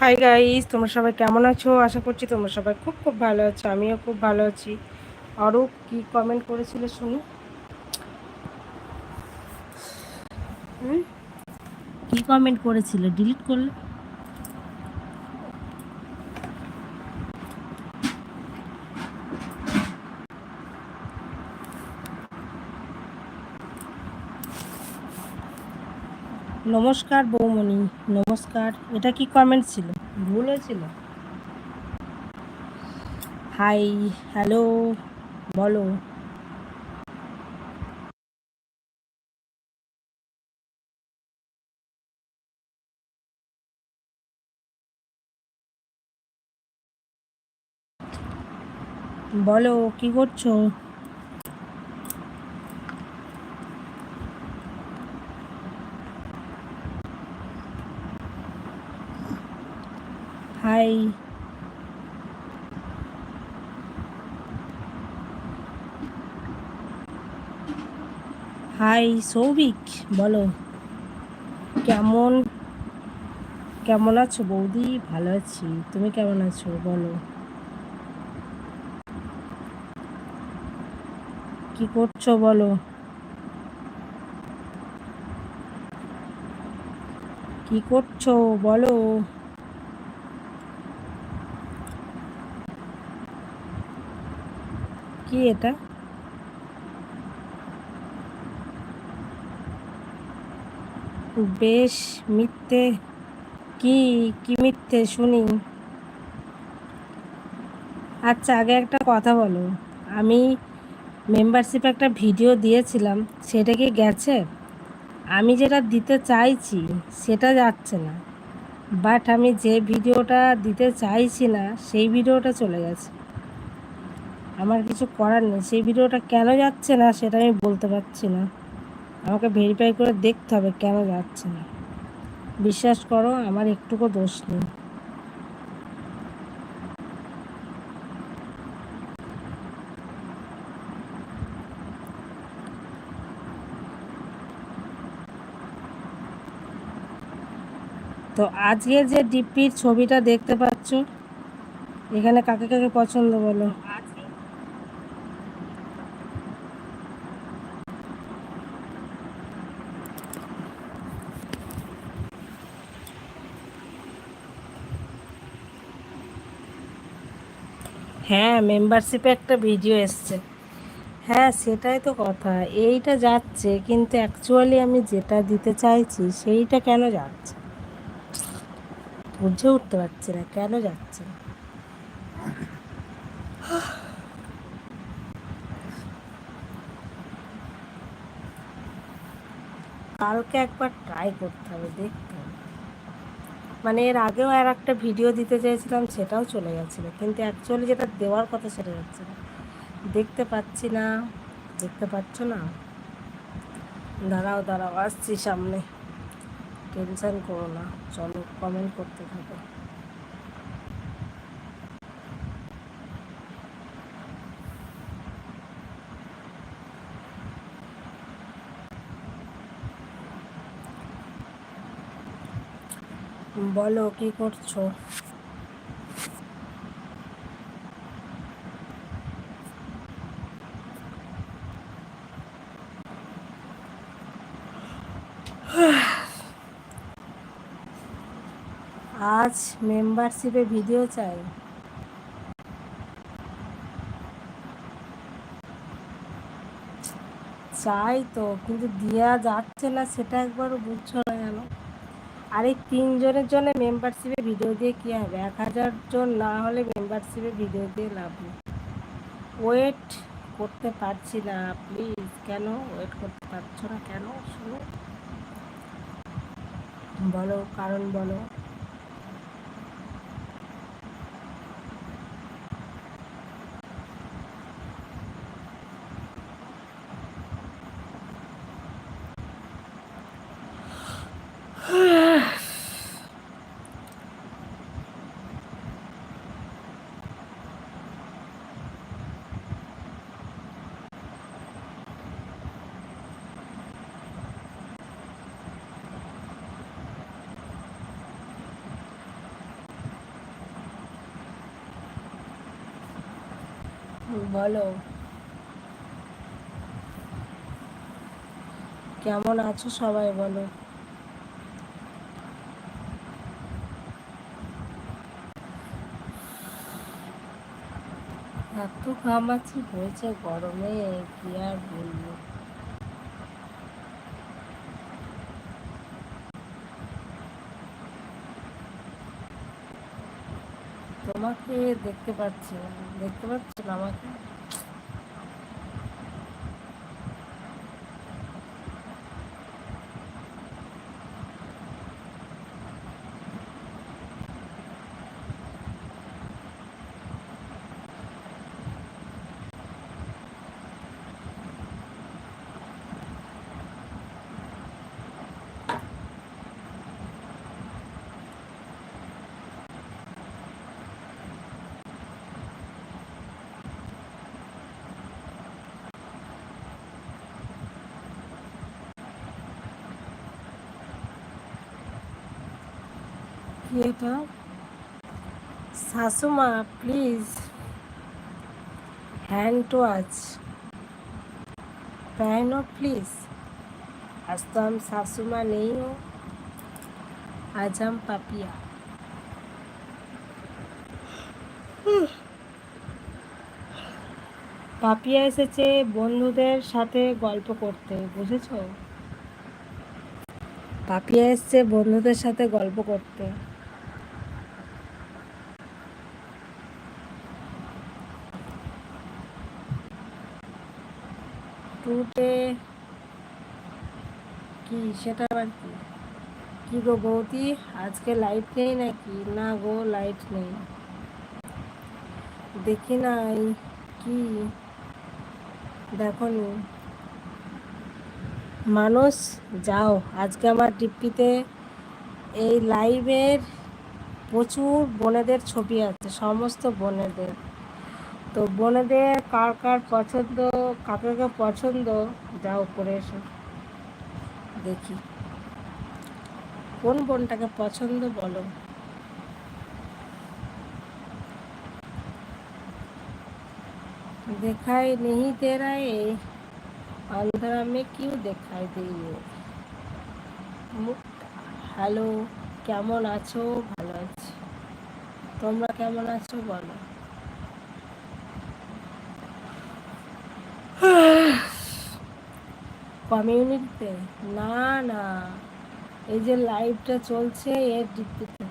Hi guys তোমরা সবাই কেমন আছো? আশা করছি তোমরা সবাই খুব খুব ভালো আছো। আমিও খুব ভালো আছি। আরও কি কমেন্ট করেছিলে শুনি? কি কমেন্ট করেছিলে? ডিলিট করলে? নমস্কার বৌমণি, নমস্কার। এটা কি কমেন্ট ছিল? ভুল হয়েছিল? হাই হ্যালো বলো। বলো, কি করছ? হাই হাই সৌভিক বলো। কেমন? কেমন আছো বৌদি? ভালো আছি। তুমি কেমন আছো? বলো। কি করছ বলো? কি করছ? বলো। কি এটা? বেশ মিথ্যে। কি কি মিথ্যে? শুনি। আচ্ছা আগে একটা কথা বলো। আমি মেম্বারশিপে একটা ভিডিও দিয়েছিলাম, সেটা কি গেছে? আমি যেটা দিতে চাইছি, সেটা যাচ্ছে না। বাট আমি যে ভিডিওটা দিতে চাইছি না, সেই ভিডিওটা চলে গেছে। আমার কিছু করার নেই। সেই ভিডিওটা কেন যাচ্ছে না সেটা আমি বলতে পারছি না। আমাকে ভেরিফাই করে দেখতে হবে কেন যাচ্ছে না। বিশ্বাস করো, আমার একটুকু দোষ নেই। তো আজকে যে ডিপির ছবিটা দেখতে পাচ্ছ, এখানে কাকে কাকে পছন্দ বলো? হ্যাঁ মেম্বারশিপে একটা ভিডিও এসছে। হ্যাঁ সেটাই তো কথা। এইটা যাচ্ছে, কিন্তু অ্যাকচুয়ালি আমি যেটা দিতে চাইছি, সেইটা কেন যাচ্ছে? বুঝে উঠতে পারছি না, কেন যাচ্ছে? কালকে একবার ট্রাই করতে হবে হবে মানে এর আগেও আর একটা ভিডিও দিতে চেয়েছিলাম, সেটাও চলে গেছিল। কিন্তু অ্যাকচুয়ালি যেটা দেওয়ার কথা সেটা যাচ্ছে না। দেখতে পাচ্ছি না, দেখতে পাচ্ছ না? দাঁড়াও দাঁড়াও, আসছি সামনে। টেনশান করো না, চলো কমেন্ট করতে থাকো। বলো, কি করছ? আজ মেম্বারশিপে ভিডিও চাই। চাই তো, কিন্তু দেওয়া যাচ্ছে না, সেটা একবার বুঝছ আর এই তিনজনের জন্য মেম্বারশিপে ভিডিও দিয়ে কী হবে? এক হাজার জন না হলে মেম্বারশিপে ভিডিও দিয়ে লাভ নেই। ওয়েট করতে পারছি না প্লিজ কেন? ওয়েট করতে পারছ না কেন? শুনে বলো, কারণ বলো। বলো। কেমন আছো সবাই বলো। এত ঘামাচ্ছি হয়েছে গরমে কি আর বলব। তোমাকে দেখতে পাচ্ছি দেখতে পাচ্ছ না আমাকে? কি শাশুমা, please. Hand watch. Piano please. আজ তো আমি শাশুমা নেই ও। আজ আম পাপিয়া। পাপিয়া এসেছে বন্ধুদের সাথে গল্প করতে, বুঝেছ? পাপিয়া এসছে বন্ধুদের সাথে গল্প করতে। টুটে কি সেটা আবার কি? কি গো বৌদি? আজকে লাইট নেই নাকি? না গো লাইট নেই। দেখি নাই, কি? দেখো মানুষ, যাও, আজকে আমার ডিপিতে এই লাইভের প্রচুর বোনেদের ছবি আছে, সমস্ত বোনেদের। তো বোনেদের কার কার পছন্দ, কাকে কাকে পছন্দ, যা উপরে এসো। দেখি। কোন বোনটাকে পছন্দ বলো? দেখাই নেই তেরা অন্ধরা মে কিউ দেখাই দিয়ে হ্যালো কেমন আছো? ভালো আছি। তোমরা কেমন আছো বলো? কমিউনিটিতে না না। এই যে লাইভটা চলছে, এর ডিপিতে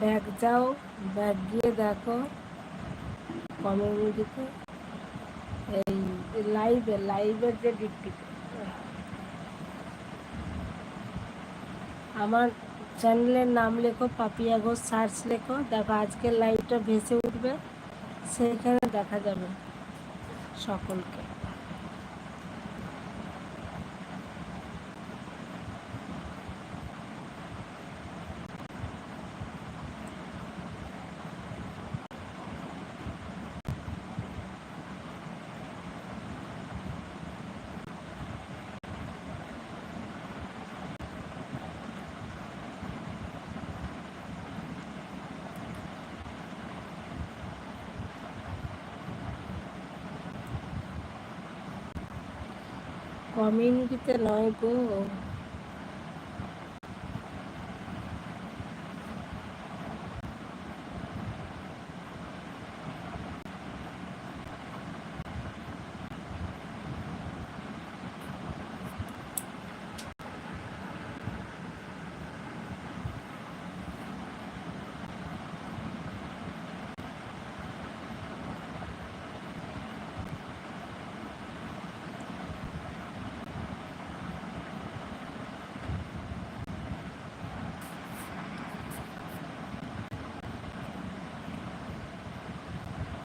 ব্যাগ যাও ব্যাগ গিয়ে দেখো কমিউনিটিতে এই লাইভে লাইভের যে ডিপিতে আমার চ্যানেলের নাম লেখো, পাপিয়া ঘোষ সার্চ লেখো, দেখো আজকের লাইভটা ভেসে উঠবে। সেইখানে দেখা যাবে সকলকে। কমিউনিটিতে নয় গো।